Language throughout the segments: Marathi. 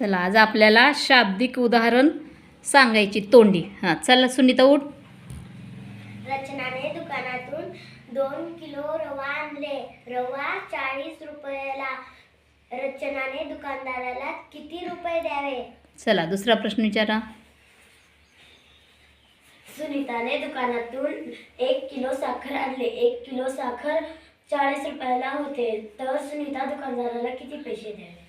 चला आज आपल्याला शाब्दिक उदाहरण सांगायची तोंडी. हां चला सुनीता उठ. रचनाने दुकानातून दोन किलो रवा आणले. रवा चाळीस रुपयाला. रचनाने दुकानदाराला किती रुपये द्यावे? चला दुसरा प्रश्न विचारा. सुनीताने दुकानातून एक किलो साखर आणले. एक किलो साखर चाळीस रुपयाला होते. तर सुनीता दुकानदाराला किती पैसे द्यावे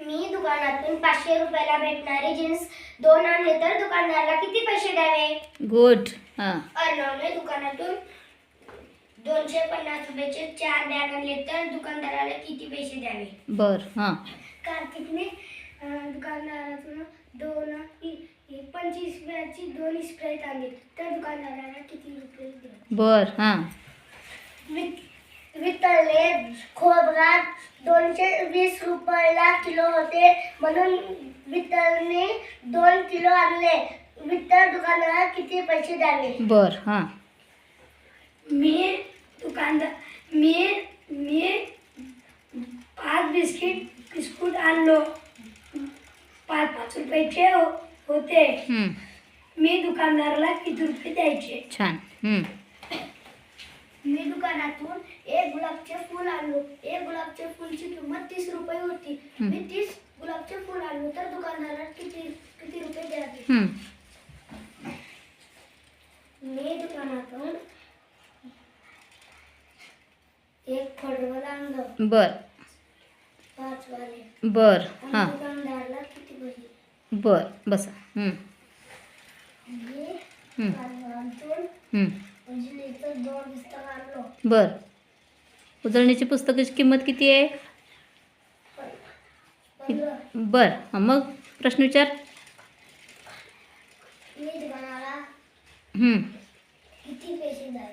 मी दुकानातून पाचशे रुपयाला भेटणारी जीन्स दोन आणले तर दुकानदाराला किती पैसे द्यावे? गुड. हां. अर्णवने दुकानातून दोनशे पन्नास रुपयाचे चार बॅग आणले तर दुकानदाराला किती पैसे द्यावे? बर हां. कार्तिकने अं, दुकानदारातून दोन पंचवीस रुपयाची दोन स्प्राईट आणली. तर दुकानदाराला किती रुपये द्यावे? बर हां. वित- वितळले. खोबरा दोनशे वीस रुपयाला किलो होते. म्हणून वितळने दोन किलो आणले. वितळ दुकानदाराला किती पैसे द्यावे? बर हां. मी दुकानदार मी मी पाच बिस्किट बिस्कुट आणलो. पाच पाच रुपयाचे हो- होते. हं, मी दुकानदाराला किती रुपये द्यायचे? छान. हं, मी दुकानातून एक गुलाबचे फूल आणलो एक गुलाबच्या फुलची किंमत तीस रुपये होती. मी तीस गुलाबचे फूल आणलो तर दुकानदाराला किती किती रुपये द्यावे? हं, मी दुकानातून एक फळवल आणलं. बर. पाच वाले. बर हां. दुकानदाराला किती पैसे बर बसा. बर. उजळणीची पुस्तकाची किंमत किती आहे? बर हां मग प्रश्न विचार.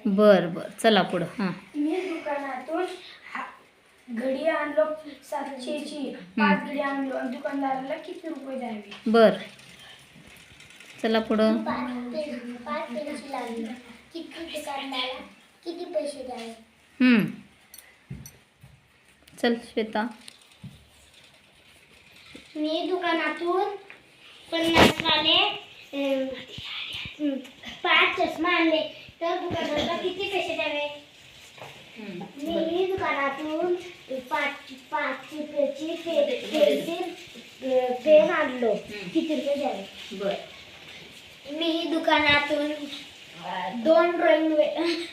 बर बर चला पुढं हां. मी दुकानातून घडी आणलो सातशेची पाच घडी आणलो आणि दुकानदाराला किती रुपये द्यावे बर चला पुढं. पाच पेन्सिल किती दुकानदाराला किती पैसे द्यावे चल श्वेता. मी दुकानातून पन्नास वाले अं, अं, पाच चष्मा आणले. तर दुकानदाराला किती पैसे द्यावे? मी दुकानातून पाच पाच रुपयाची पेन्सिल पेन आणलो. किती रुपये द्यावे? बर. मी दुकानातून दोन ड्रॉइंग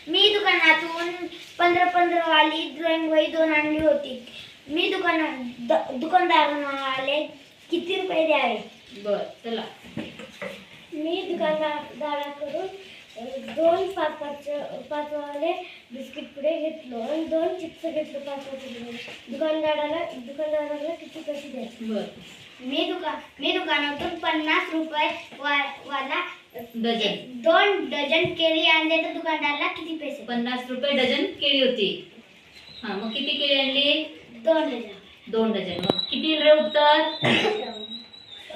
मी दुकानातून पंधरा पंधरा वाली ड्रॉइंग वही दोन आणली होती. मी दुकाना द- दुकानदाराला किती रुपये द्यावे? बर चला. मी दुकानदाराकडून दोन पाच पाच पाच वाले बिस्किट पुढे घेतलो आणि दोन चिप्स घेतलो पाच पाच दुकानदाराला दुकानदाराला किती पैसे द्यावे? बर. मी दुकान मी दुकानातून पन्नास रुपये वा वाला डझन. दोन डझन केळी आणले तर दुकानदाराला किती पैसे? पन्नास रुपये डझन केळी होती. हां मग किती केळी आणली? दोन डझन. दोन डझन. मग किती रे उत्तर?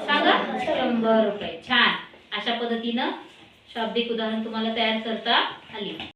सांगा. शंभर रुपये. छान. अशा पद्धतीनं शाब्दिक उदाहरण तुम्हाला तयार करता आली.